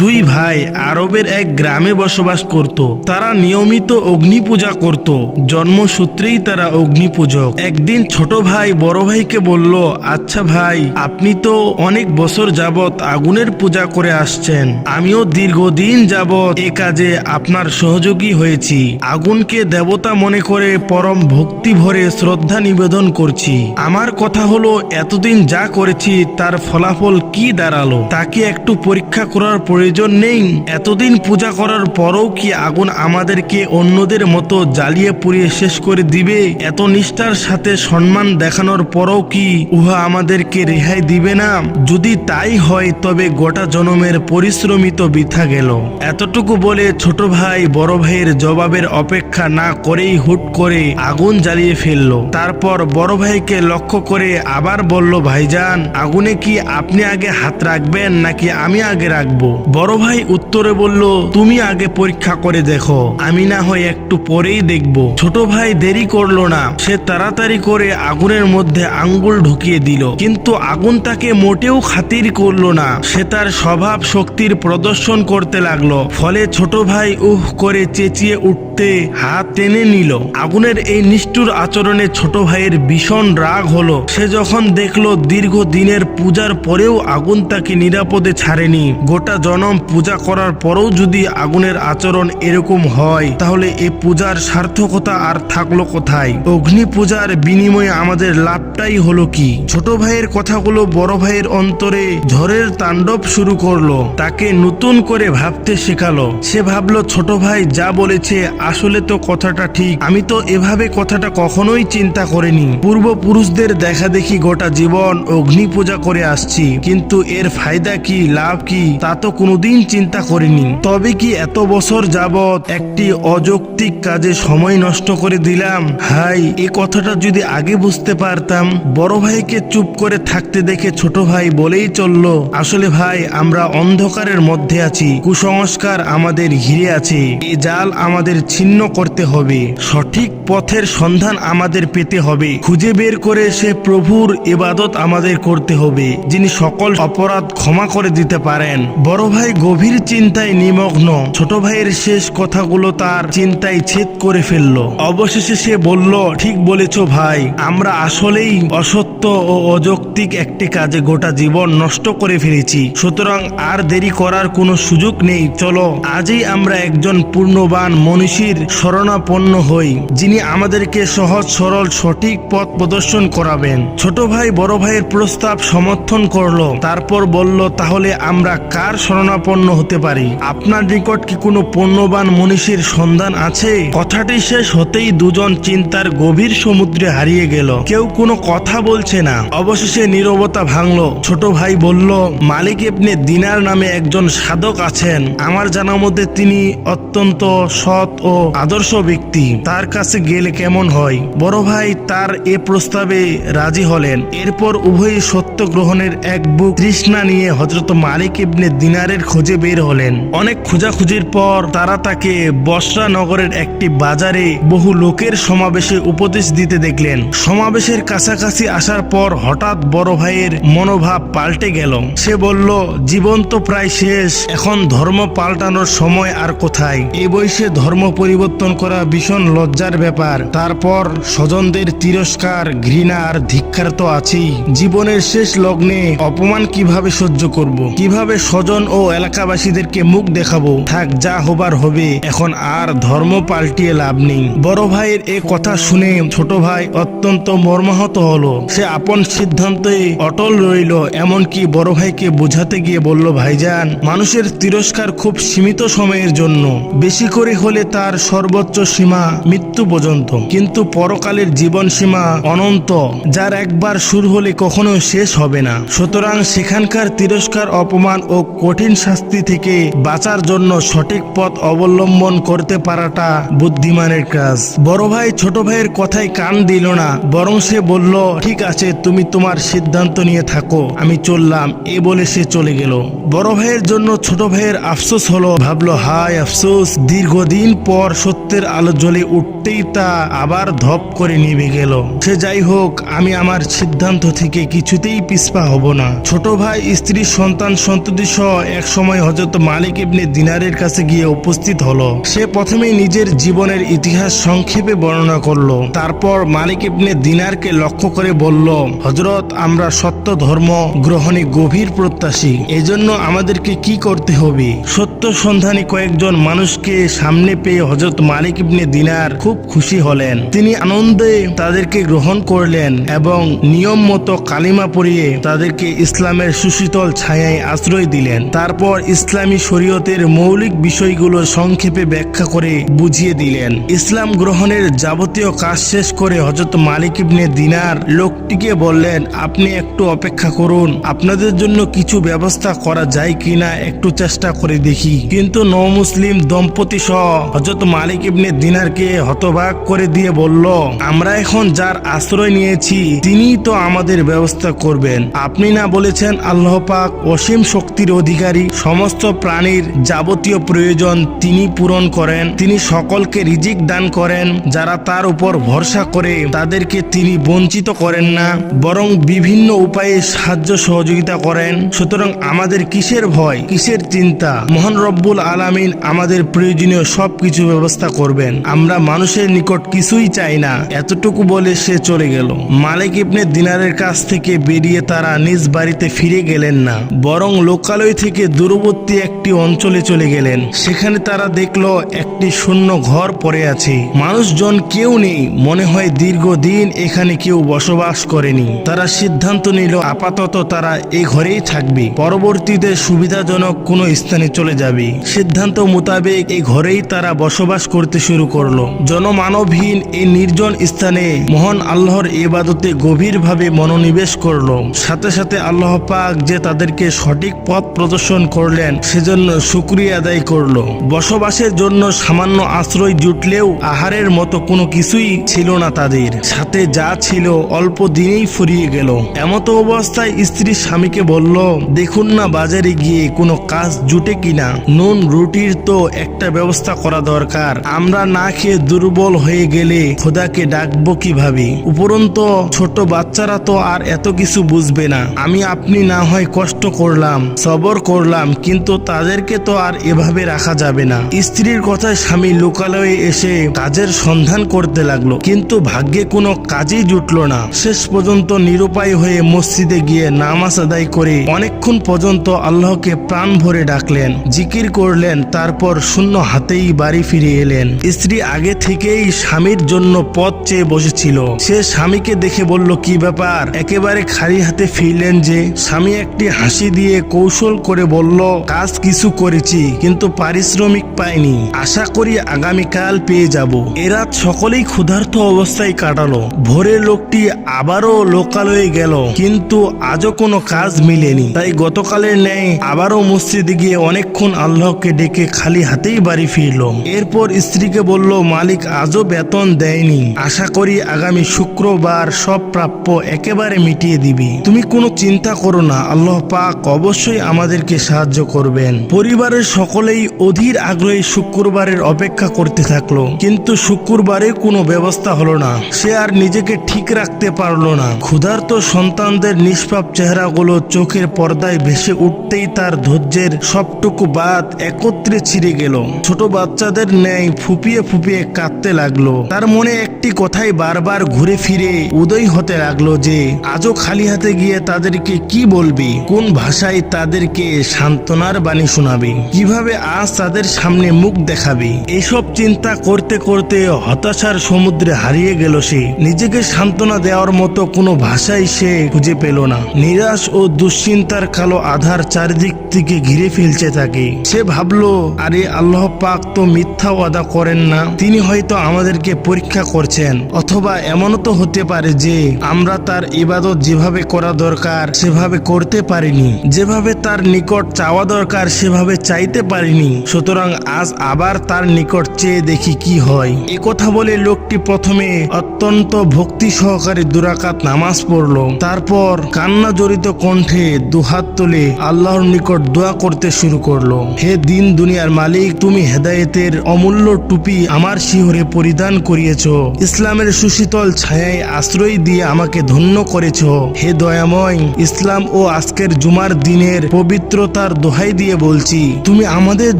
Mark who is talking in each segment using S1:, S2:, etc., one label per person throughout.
S1: দুই ভাই আরবের এক গ্রামে বসবাস করত। তারা নিয়মিত অগ্নি পূজা করত। জন্মসূত্রেই তারা অগ্নি পূজক একদিন ছোট ভাই বড় ভাইকে বলল আচ্ছা ভাই, আপনি তো অনেক বছর যাবত আগুনের পূজা করে আসছেন। আমিও দীর্ঘদিন যাবত এ কাজে আপনার সহযোগী হয়েছি। আগুনকে দেবতা মনে করে পরম ভক্তি ভরে শ্রদ্ধা নিবেদন করছি। আমার কথা হলো, এতদিন যা করেছি তার ফলাফল কি দাঁড়াল? তাকে একটু পরীক্ষা করার প্রয়োজন নেই। এতদিন পূজা করার পরও কি আগুন আমাদেরকে অন্যদের মতো জ্বালিয়ে পুড়িয়ে শেষ করে দিবে? এত নিষ্ঠার সাথে সম্মান দেখানোর পরও কি উহা আমাদেরকে রেহাই দিবে না? যদি তাই হয়, তবে গোটা জনমের পরিশ্রমিত বৃথা গেল। এতটুকু বলে ছোট ভাই বড় ভাইয়ের জবাবের অপেক্ষা না করেই হুট করে আগুন জ্বালিয়ে ফেলল। তারপর বড় ভাইকে লক্ষ্য করে আবার বলল, ভাইজান, আগুনে কি আপনি আগে হাত রাখবেন নাকি আমি আগে রাখব? বড় ভাই উত্তরে বলল, তুমি আগে পরীক্ষা করে দেখো, আমি না হয় একটু পরেই দেখব। ছোট ভাই দেরি করল না, সে তাড়াতাড়ি করে আগুনের মধ্যে আঙ্গুল ঢুকিয়ে দিল, কিন্তু আগুন তাকে মোটেও খাতির করল না। সে তার স্বভাব শক্তির প্রদর্শন করতে লাগল, ফলে ছোট ভাই উহ করে চেঁচিয়ে উঠতে হাত টেনে নিল। আগুনের এই নিষ্ঠুর আচরণে ছোট ভাইয়ের ভীষণ রাগ হলো। সে যখন দেখল দীর্ঘ দিনের পূজার পরেও আগুন তাকে নিরাপদে ছাড়েনি, গোটা জনম পূজা করার পরেও যদি আগুনের আচরণ এরকম হয়, তাহলে এ পূজার সার্থকতা আর থাকল কোথায়? অগ্নি পূজার বিনিময়ে আমাদের লাভটাই হলো কি? ছোট ভাইয়ের কথাগুলো বড় ভাইয়ের অন্তরে ঝড়ের তাণ্ডব শুরু করল, তাকে নতুন করে ভাবতে শেখালো। সে ভাবলো, ছোট ভাই যা বলেছে আসলে তো কথাটা ঠিক। আমি তো এভাবে কথাটা কখনোই চিন্তা করিনি। পূর্বপুরুষদের দেখা দেখি গোটা জীবন অগ্নি পূজা করে আসছি। কিন্তু এর ফায়দা কি, লাভ কি, তা তো কোনোদিন চিন্তা করিনি। তবে কি এত বছর যাবৎ একটি অযৌক্তিক কাজে সময় নষ্ট করে দিলাম? হাই এই কথাটা যদি আগে বুঝতে পারতাম। বড় ভাইকে চুপ করে থাকতে দেখে ছোট ভাই বলেই চলল, আসলে ভাই, আমরা অন্ধকারের মধ্যে আছি। কুসংস্কার আমাদের ঘিরে আছে। এ জাল আমাদের ছিন্ন করতে হবে। সঠিক পথের সন্ধান আমাদের পেতে হবে। খুঁজে বের করে সে প্রভুর এবাদত আমাদের করতে হবে, যিনি সকল অপরাধ ক্ষমা করে দিতে পারেন। বড় ভাই গভীর চিন্তায় নিমগ্ন। ছোট ভাইয়ের শেষ কথাগুলো তার চিন্তায় ছেদ করে ফেলল। অবশেষে সে বলল, ঠিক বলেছ ভাই, আমরা আসলেই অসত্য ও অযৌক্তিক একটি কাজে গোটা জীবন নষ্ট করে ফেলেছি। সুতরাং আর দেরি করার কোনো সুযোগ নেই, চলো। আজই আমরা একজন পূর্ণবান মনীষীর শরণাপন্ন হই, যিনি আমাদেরকে সহজ, সরল, সঠিক পথ প্রদর্শন করাবেন। ছোট ভাই বড় ভাইয়ের প্রস্তাব সমর্থন করল। তারপর বলল, তাহলে আমরা কার শরণাপন্ন হতে পারি। আপনার নিকট কি কোনো পণ্যবান মনীষীর সন্ধান আছে? কথাটি শেষ হতেই দুজন চিন্তার গভীর সমুদ্রে হারিয়ে গেল। কেউ কোনো কথা বলছে না। অবশেষে নীরবতা ভাঙলো। ছোট ভাই বলল, মালিক ইবনে দিনার নামে একজন সাধক আছেন। আমার জানা মতে তিনি অত্যন্ত সৎ ও আদর্শ ব্যক্তি। তার কাছে গেলে কেমন হয়? বড় ভাই তার এ প্রস্তাবে রাজি হলেন। এরপর উভয়ই সত্য গ্রহণের এক বুক তৃষ্ণা নিয়ে হজরত মালিক ইবনে দিনারের খোঁজে বের হলেন। অনেক খোঁজাখুঁজির পর তারা তাকে বসরা নগরের একটি বাজারে বহু লোকের সমাবেশে উপদেশ দিতে দেখলেন। সমাবেশের কাছাকাছি আসার পর হঠাৎ বড় ভাইয়ের মনোভাব পাল্টে গেল। সে বলল, জীবন তো প্রায় শেষ, এখন ধর্ম পাল্টানোর সময় আর কোথায়? এ বয়সে ধর্ম পরিবর্তন করা ভীষণ লজ্জার ব্যাপার। তারপর স্বজনদের তিরস্কার, ঘৃণা আর ধিক্ষার তো আছেই। জীবনের শেষ লগ্নে অপমান কীভাবে সহ্য করব। কীভাবে স্বজন ও এলাকাবাসীদেরকে মুখ দেখাবো। থাক, যা হবার হবে। এখন আর ধর্ম পাল্টিয়ে লাভ নেই। বড় ভাইয়ের এ কথা শুনে ছোট ভাই অত্যন্ত মর্মাহত হলো। সে আপন সিদ্ধান্তে অটল রইল, এমনকি বড় ভাইকে বোঝাতে গিয়ে বলল, ভাইজান, মানুষের তিরস্কার খুব সীমিত সময়ের জন্য। বেশি করে হলে তার সর্বোচ্চ সীমা মৃত্যু পর্যন্ত। কিন্তু পরকালের জীবন সীমা অনন্ত, যার একবার শুরু হলে কখনো শেষ হবে না। সুতরাং সেখানকার তিরস্কার, অপমান ও কঠিন শাস্তি থেকে বাঁচার জন্য সঠিক পথ অবলম্বন করতে পারাটা বুদ্ধিমানের কাজ। বড় ভাই ছোট ভাইয়ের কথায় কান দিল না, বরং সে বলল, ঠিক আছে, তুমি তোমার সিদ্ধান্ত নিয়ে থাকো, আমি চললাম। এ বলে সে চলে গেল। বড় ভাইয়ের জন্য ছোট ভাইয়ের আফসোস হলো, ভাবলো, হায়, আফসোস, দীর্ঘদিন পর সত্যের আলো জ্বলে উঠতেই তা আবার ধপ করে নিভে গেল। সে যাই হোক, আমি আমার সিদ্ধান্ত থেকে কিছুতেই পিছপা হব না। ছোট ভাই, স্ত্রী, সন্তান, সন্ততি সহ এক এক সময় হজরত মালিক ইবনে দিনারের কাছে গিয়ে উপস্থিত হলো। সে প্রথমেই নিজের জীবনের ইতিহাস সংক্ষেপে বর্ণনা করল। তারপর মালিক ইবনে দিনারকে লক্ষ্য করে বলল হজরত আমরা সত্য ধর্ম গ্রহণে গভীর প্রত্যাশী। এজন্য আমাদেরকে কি করতে হবে? সত্য সন্ধানী কয়েকজন মানুষকে সামনে পেয়ে হজরত মালিক ইবনে দিনার খুব খুশি হলেন। তিনি আনন্দে তাদেরকে গ্রহণ করলেন এবং নিয়ম মতো কালিমা পড়িয়ে তাদেরকে ইসলামের সুশীতল ছায়ায় আশ্রয় দিলেন। তারপর ইসলামী শরীয়তের মৌলিক বিষয়গুলো সংক্ষেপে ব্যাখ্যা করে বুঝিয়ে দিলেন। ইসলাম গ্রহণের যাবতীয় কাজ শেষ করে হজরত মালিক ইবনে দিনার লোকটিকে বললেন, আপনি একটু অপেক্ষা করুন, আপনাদের জন্য কিছু ব্যবস্থা করা যায় কিনা একটু চেষ্টা করে দেখি। কিন্তু নমুসলিম দম্পতি সহ হজরত মালিক ইবনে দিনারকে হতবাক করে দিয়ে বলল, আমরা এখন যার আশ্রয় নিয়েছি, তিনিই তো আমাদের ব্যবস্থা করবেন। আপনি না বলেছেন আল্লাহ পাক অসীম শক্তির অধিকারী সমস্ত প্রাণীর যাবতীয় প্রয়োজন তিনি পূরণ করেন। তিনি সকলকে রিজিক দান করেন। যারা তার উপর ভরসা করে তাদেরকে তিনি বঞ্চিত করেন না, বরং বিভিন্ন উপায়ে সাহায্য সহযোগিতা করেন। সুতরাং আমাদের কিসের ভয়, কিসের চিন্তা? মহান রব্বুল আলামিন আমাদের প্রয়োজনীয় সব কিছু ব্যবস্থা করবেন। আমরা মানুষের নিকট কিছুই চাই না। এতটুকু বলে সে চলে গেল। মালিক ইবনে দিনারের কাছ থেকে বেরিয়ে তারা নিজ বাড়িতে ফিরে গেলেন না, বরং লোকালয় থেকে দূরবর্তী একটি অঞ্চলে চলে গেলেন। সেখানে তারা দেখল একটি শূন্য ঘর পড়ে আছে। মানুষজন কেউ নেই। মনে হয় দীর্ঘদিন এখানে কেউ বসবাস করেনি। তারা সিদ্ধান্ত নিল, আপাতত তারা এই ঘরেই থাকবে। পরবর্তীতে সুবিধাজনক কোনো স্থানে চলে যাবে। সিদ্ধান্ত মোতাবেক এই ঘরেই তারা বসবাস করতে শুরু করল। জনমানবহীন এই নির্জন স্থানে মহান আল্লাহর ইবাদতে গভীরভাবে মনোনিবেশ করল। সাথে সাথে আল্লাহ পাক যে তাদেরকে সঠিক পথ প্রদর্শন করলেন, সেজন্য শুক্রিয়া আদায় করল। বসবাসের জন্য সামান্য আশ্রয় জুটলেও আহারের মতো কোনো কিছুই ছিল না তাদের। সাথে যা ছিল অল্প দিনেই ফুরিয়ে গেল। এমতো অবস্থায় স্ত্রী স্বামীকে বলল, দেখুন না বাজারে গিয়ে কোনো কাজ জুটে কিনা। নুন, রুটির তো একটা ব্যবস্থা করা দরকার। আমরা না খেয়ে দুর্বল হয়ে গেলে খোদাকে ডাকবো কীভাবে? উপরন্ত ছোট বাচ্চারা তো আর এত কিছু বুঝবে না। আমি আপনি না হয় কষ্ট করলাম, সবর করলাম। কিন্তু তাদেরকে তো আর এভাবে রাখা যাবে না। স্ত্রীর কথায় স্বামী লোকালয়ে এসে কাজের সন্ধান করতে লাগল, কিন্তু ভাগ্যে কোনো কাজই জুটলো না। শেষ পর্যন্ত নিরুপায় হয়ে মসজিদে গিয়ে নামাজ আদায় করে অনেকক্ষণ পর্যন্ত আল্লাহকে প্রাণ ভরে ডাকলেন, জিকির করলেন, তারপর শূন্য হাতেই বাড়ি ফিরে এলেন। স্ত্রী আগে থেকেই স্বামীর জন্য পথ চেয়ে বসেছিল। সে স্বামীকে দেখে বলল, কি ব্যাপার? একেবারে খালি হাতে ফিরলেন যে? স্বামী একটি হাসি দিয়ে কৌশল করে বলল, কাজ কিছু করেছি, কিন্তু পারিশ্রমিক পাইনি। আশা করি আগামীকাল পেয়ে যাব। এরাত সকলেই ক্ষুধার্ত অবস্থায় কাটালো। ভোরের লোকটি আবারও লোকালয়ে গেল, কিন্তু আজও কোনো কাজ মিলেনি। তাই গতকালের ন্যায় আবারও মসজিদে গিয়ে অনেকক্ষণ আল্লাহকে ডেকে খালি হাতেই বাড়ি ফিরল। এরপর স্ত্রীকে বলল, মালিক আজও বেতন দেয়নি। আশা করি আগামী শুক্রবার সব প্রাপ্য একেবারে মিটিয়ে দিবি। তুমি কোনো চিন্তা করো না, আল্লাহ পাক অবশ্যই আমাদেরকে সাহায্য করবেন। পরিবারের সকলেই অধীর আগ্রহে শুক্রবারের অপেক্ষা করতে থাকল। কিন্তু শুক্রবারে কোনো ব্যবস্থা হলো না। সে আর নিজেকে ঠিক রাখতে পারল না। ক্ষুধার্ত সন্তানদের নিষ্পাপ চেহারাগুলো চোখের পর্দায় ভেসে উঠতেই তার ধৈর্যের সবটুকু বাদ একত্রে ছিঁড়ে গেল। ছোট বাচ্চাদের ন্যায় ফুপিয়ে ফুপিয়ে কাঁদতে লাগল। তার মনে একটি কথাই বারবার ঘুরে ফিরে উদয় হতে লাগল যে, আজও খালি হাতে গিয়ে তাদেরকে কি বলবি? কোন ভাষায় তাদেরকে সান্ত্বনার বাণী শোনাবি। কীভাবে আজ তাদের সামনে মুখ দেখাবে? এসব চিন্তা করতে করতে হতাশার সমুদ্রে হারিয়ে গেল সে। নিজেকে সান্ত্বনা দেওয়ার মতো কোনো ভাষাই সে খুঁজে পেল না। নিরাশ ও দুশ্চিন্তার কালো আধার চারিদিক থেকে ঘিরে ফেলছে তাকে। সে ভাবলো, আরে আল্লাহ পাক তো মিথ্যা ওয়াদা করেন না। তিনি হয়তো আমাদেরকে পরীক্ষা করছেন। অথবা এমনও তো হতে পারে যে আমরা তার ইবাদত যেভাবে করা দরকার, সেভাবে করতে পারিনি। যেভাবে তার নিকট চাওয়া দরকার সেভাবে চাইতে পারিনি। সুতরাং আজ আবার তার নিকট চেয়ে দেখি কি হয়। এ কথা বলে লোকটি প্রথমে অত্যন্ত ভক্তি সহকারে দুরাকাত নামাজ পড়ল। তারপর কান্না জড়িত কণ্ঠে দুহাত তুলে আল্লাহর নিকট দোয়া করতে শুরু করল। হে দিন দুনিয়ার মালিক, তুমি হেদায়েতের অমূল্য টুপি আমার শিহরে পরিধান করিয়েছ। ইসলামের সুশীতল ছায়ায় আশ্রয় দিয়ে আমাকে ধন্য করেছ। হে দয়াময়, ইসলাম ও আজকের জুমার দিনের পবিত্রতার দোহাই দিয়ে বলছি, তুমি আমাদের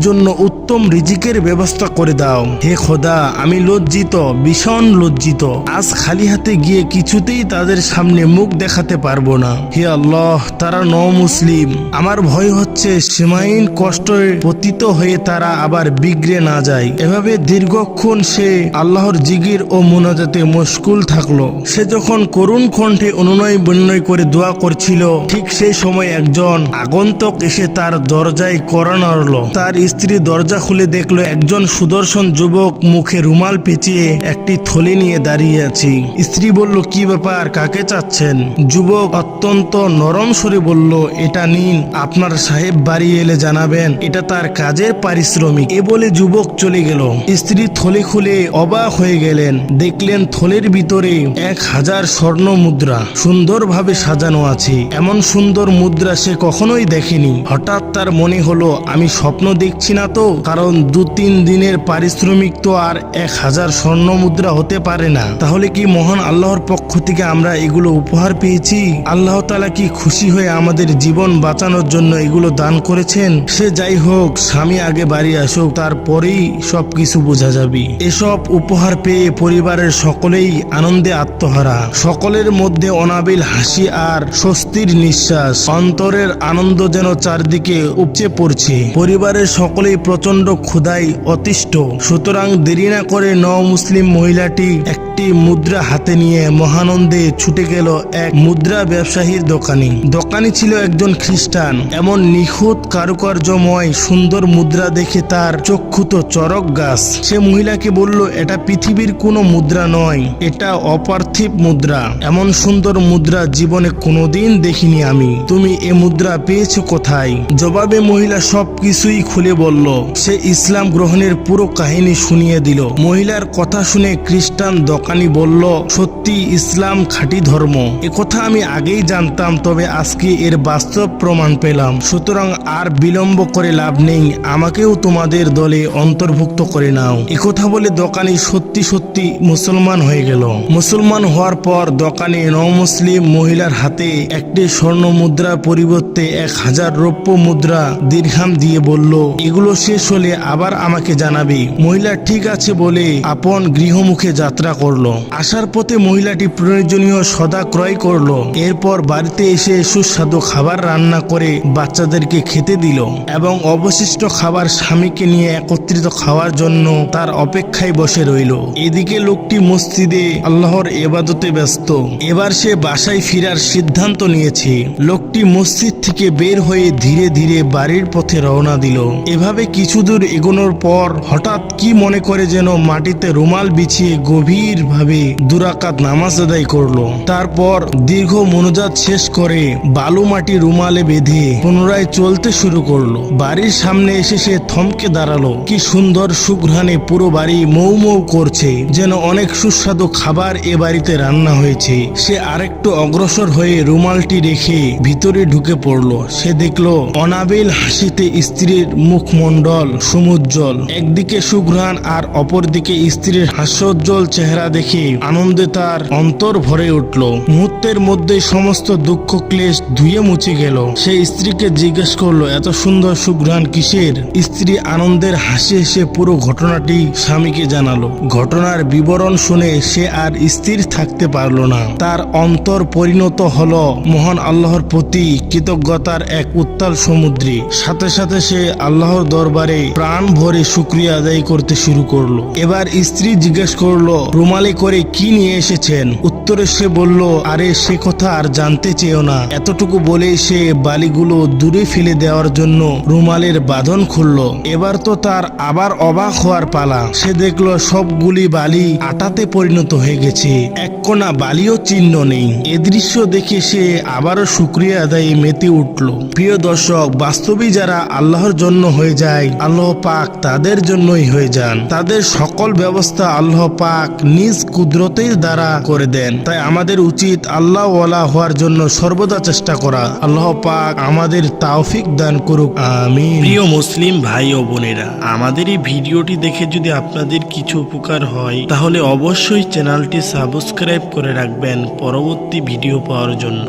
S1: জন্য উত্তম রিজিকের ব্যবস্থা করে দাও। হে খোদা, আমি লজ্জিত, ভীষণ লজ্জিত। আজ খালি হাতে গিয়ে কিছুতেই তাদের সামনে মুখ দেখাতে পারব না। হে আল্লাহ, তারা ন মুসলিম আমার ভয় হচ্ছে সীমাহীন কষ্টে পতিত হয়ে তারা আবার বিগড়ে না যায়। এভাবে দীর্ঘক্ষণ সে আল্লাহর জিগির ও মোনাজাতে মুশকুল থাকল। সে যখন করুণ কণ্ঠে অনুনয় বিনয় করে দোয়া করছিল, ঠিক সেই সময় একজন আগন্তক এসে তার দরজায় করা নাড়ল। তার স্ত্রী দরজা খুলে দেখল, একজন সুদর্শন যুবক মুখে রুমাল পেঁচিয়ে একটি থলি নিয়ে দাঁড়িয়ে আছে। স্ত্রী বলল, কি ব্যাপার? কাকে চাচ্ছেন? যুবক অত্যন্ত নরম সরে বলল, এটা নিন, আপনার সাহেব বাড়ি এলে জানাবেন। এটা তার কাজের পারিশ্রমিক। এ বলে যুবক চলে গেল। স্ত্রী থলে খুলে অবাক হয়ে গেলেন। দেখলেন থলের ভিতরে এক হাজার স্বর্ণ মুদ্রা। সুন্দরভাবে সাজানো আছে। এমন সুন্দর মুদ্রা সে কখনোই দেখেনি। হঠাৎ তার মনে হলো, আমি স্বপ্ন দেখছি না তো, কারণ দু তিন দিনের পারিশ্রমিক তো আর এক হাজার স্বর্ণ মুদ্রা হতে পারে না। তাহলে কি মহান আল্লাহর পক্ষ থেকে আমরা এগুলো উপহার পেয়েছি? আল্লাহ তালা কি খুশি হয়ে আমাদের জীবন বাঁচানোর জন্য এগুলো দান করেছেন? সে যাই হোক, স্বামী আগে বাড়ি আসুক, তারপরেই সবকিছু বোঝা যাবে। এসব উপহার পেয়ে পরিবারের সকলেই আনন্দে আত্মহারা। সকলের মধ্যে অনাবিল হাসি আর স্বস্তির নিঃশ্বাস। অন্তরের আনন্দ যেন চারদিকে উপচে পড়ছে। পরিবারের সকলেই প্রচণ্ড ক্ষুধায় অতিষ্ঠ। সুতরাং দেরি না করে ন মুসলিম মহিলাটি একটি মুদ্রা হাতে নিয়ে মহানন্দে ছুটে গেল এক মুদ্রা ব্যবসায়ীর দোকানে। দোকানি ছিল একজন খ্রিস্টান। এমন নিখুঁত, কারুকার্যময়, সুন্দর মুদ্রা দেখে তার চক্ষুত চরক গাছ। সে মহিলাকে বলল, এটা পৃথিবীর কোনো মুদ্রা নয়, এটা অপার্থিব মুদ্রা। এমন সুন্দর মুদ্রা জীবনে কোনোদিন দেখিনি আমি। তুমি এ মুদ্রা পেয়েছ কোথায়? জবাবে মহিলা সব কিছুই খুলে বলল, সে ইসলাম গ্রহণের পুরো কাহিনী শুনিয়ে দিল। মহিলার কথা শুনে খ্রিস্টান দোকানি বলল, সত্যি ইসলাম খাঁটি ধর্ম। কথা আমি আগেই জানতাম, তবে আজকে এর বাস্তব প্রমাণ পেলাম। সুতরাং আর বিলম্ব করে লাভ নেই, আমাকেও তোমাদের দলে অন্তর্ভুক্ত করে নাও। কথা বলে দোকানি সত্যি সত্যি মুসলমান হয়ে গেল। মুসলমান হওয়ার পর দোকানে নমুসলিম মহিলার হাতে একটি স্বর্ণ মুদ্রার পরিবর্তে এক হাজার রৌপ্য মুদ্রা দীর্ঘাম দিয়ে বলল, এগুলো শেষ হলে আবার আমাকে জানাবি। মহিলা, ঠিক আছে বলে আপন গৃহমুখে যাত্রা করল। আসার পথে মহিলাটি প্রয়োজনীয় সদা ক্রয় করল। এরপর বাড়িতে এসে সুস্বাদু খাবার রান্না করে বাচ্চাদেরকে খেতে দিল এবং অবশিষ্ট খাবার স্বামীকে নিয়ে একত্রিত খাওয়ার জন্য তার অপেক্ষায় বসে রইল। এদিকে লোকটি মসজিদে আল্লাহর এবাদতে ব্যস্ত। এবার সে বাসায় ফিরার সিদ্ধান্ত নিয়েছে। লোকটি মসজিদ থেকে বের হয়ে ধীরে ধীরে বাড়ির পথে রওনা দিল। এভাবে কিছু দূর এগোনোর পর হঠাৎ কি মনে করে যেন মাটিতে রুমাল বিছিয়ে গভীর ভাবে দুরাকাত নামাজ আদায় করল। তারপর দীর্ঘ মনোজাত শেষ করে বালু মাটি রুমালে বেঁধে পুনরায় চলতে শুরু করল। বাড়ির সামনে এসে সে থমকে দাঁড়াল। কি সুন্দর সুঘ্রাণে পুরো বাড়ি মৌ মৌ করছে, যেন অনেক সুস্বাদু খাবার এ বাড়িতে রান্না হয়েছে। সে আরেকটু অগ্রসর হয়ে রুমালটি রেখে ভিতরে ঢুকে পড়ল। সে দেখল অনাবিল হাসিতে স্ত্রীর মুখমণ্ডল সমুজ্জ্বল। একদিকে সুঘ্রাণ আর অপরদিকে স্ত্রীর হাস্যোজ্জ্বল চেহারা দেখে আনন্দে তার অন্তর ভরে উঠল। মুহূর্তের মধ্যে সমস্ত দুঃখ ক্লেশ ধুয়ে মুছে গেল। সে স্ত্রীকে জিজ্ঞেস করল, এত সুন্দর সুঘ্রাণ কিসের? স্ত্রী আনন্দের হাসি হেসে পুরো ঘটনাটি স্বামীকে জানালো। ঘটনার বিবরণ শুনে সে আর স্থির থাকতে পারল না। তার অন্তর পরিণত হলো মহান আল্লাহর প্রতি কৃতজ্ঞতার এক উত্তাল সমুদ্রে। সাথে সাথে সে আল্লাহর দরবারে প্রাণ ভরে শুক্রিয়া আদায় করতে শুরু করল। এবার স্ত্রী জিজ্ঞেস করল, রুমালে করে কি নিয়ে এসেছেন? উত্তরে সে বলল, আরে, সে কথা আর জানতে চেয়েও না। এতটুকু বলে সে বালিগুলো দূরে ফেলে দেওয়ার জন্য রুমালের বাঁধন খুলল। এবার তো তার আবার অবাক হওয়ার পালা। সে দেখল সবগুলি বালি আটাতে পরিণত হয়ে গেছে। এক কোনা বালিও চিহ্ন নেই। এ দৃশ্য দেখে সে আবারও শুক্রিয়া আদায়ে মেতে উঠল। প্রিয় দর্শক বাস্তবিক যারা আল্লাহর জন্য হয়ে যায়, আল্লাহ পাক তাদের জন্যই হয়ে যান। তাদের সকল ব্যবস্থা আল্লাহ পাক নিজ কুদরতের দ্বারা করে দেন। তাই আমাদের উচিত আল্লাহ ওয়ালা হওয়ার জন্য সর্বদা চেষ্টা করা। আল্লাহ পাক আমাদের তাওফিক দান করুক। আমি প্রিয় মুসলিম ভাই ও বোনেরা, আমাদের এই ভিডিওটি দেখে যদি আপনাদের কিছু উপকার হয়, তাহলে অবশ্যই চ্যানেলটি সাবস্ক্রাইব করে রাখবেন পরবর্তী ভিডিও পাওয়ার জন্য।